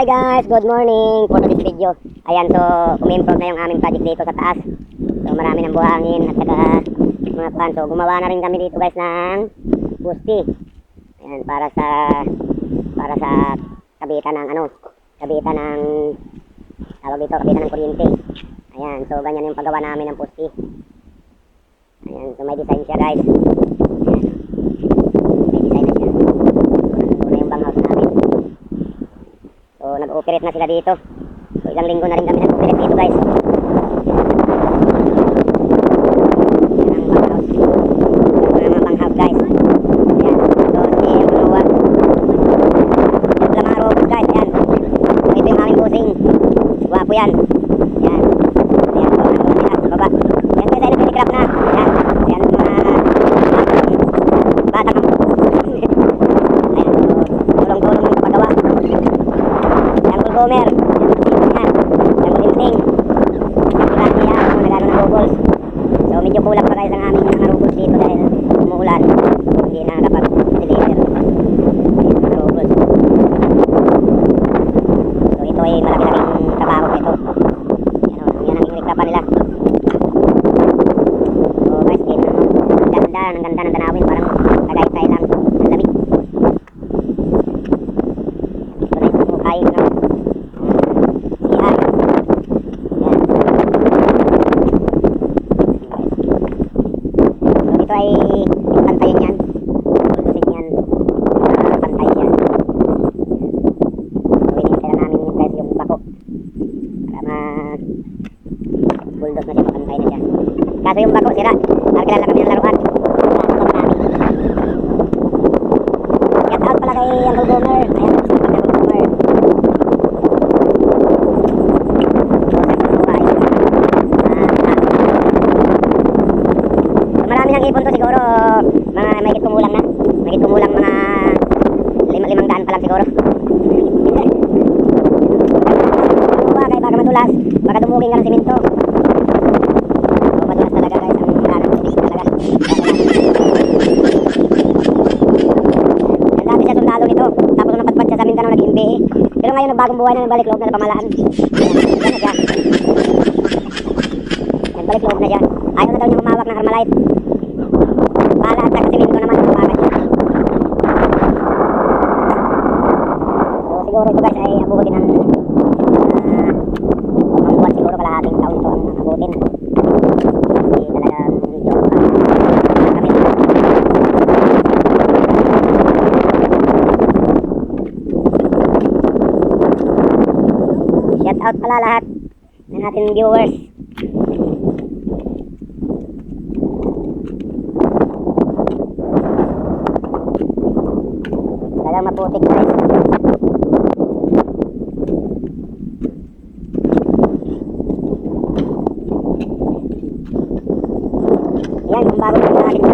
Hi guys, good morning for this video. Ayan, so umimprove na yung aming project dito sa taas. So marami ng buhangin at saka mga pan. So gumawa na rin kami dito guys ng busti. Ayan, para sa para sa kabitan ng ano, kabitan ng tawag dito, kabitan ng kuryente. Ayan, so ganyan yung paggawa namin ng pusti. Ayan, so may design siya guys. May design na siya. So, nandun na yung banghouse namin. Nag-operate na sila dito. So, ilang linggo na rin kami nag-operate dito, guys. Yan. ang banghouse. Yan ang mga banghouse, guys. Yan. So, si El Manoa. El Lamaro, guys. Yan. So, ito yung aming busing. Gwapo yan. Yan. Yan. So, nandun sila sa baba. Yan, guys. Ay, nag-craft na. Yan. Yan ang mga bata ka. Ayan. So, tulong-tulong yung kapagawa. Jungle Inting. Yan niya kung nagano ng rubles. So medyo kulang pa guys ang aming mga rubles dito dahil umuulan. Hindi na nakapag-deliver. Mga rubles. So ito ay malaki-laking trabaho ito. Yan, o, yan ang inikta pa nila. So guys, din ang ganda, ang ganda ng tanawin. Parang tagaytay lang. Ang lamig. Ito na yung bukay, no? Yan. Yan. So, ito ay pantayin yan. Puldusin yan. Para pantay siya. So, hinihintay lang namin yung guys yung bako. Para ma... Bulldoze na siya, papantay na siya. Kaso yung bako, sira. Nakakilala kami ng laruan. Nakakilala namin. Shout out pala kay Uncle Gomer. Ayan, gusto. So, marami ng ipon to siguro mga may kumulang na may kumulang mga lima, limang daan pa lang siguro baka madulas baka dumugin ka ng simento so madulas talaga guys ang daan ng simento talaga ang dami siya sundalo nito napadpad siya sa Mindanao naging MBA pero ngayon nagbagong buhay na nagbalik loob na sa pamalaan yan na siya nagbalik loob na siya ayaw na daw niya humawak ng Armalite. Bala at saka simento naman ang hawakan niya so siguro ito guys ay abutin ng uh, limang buwan siguro kalahating taon ito ang abutin kasi talagang medyo uh, kami shout out pala lahat ng ating viewers Talagang maputik guys. Yan, kung bago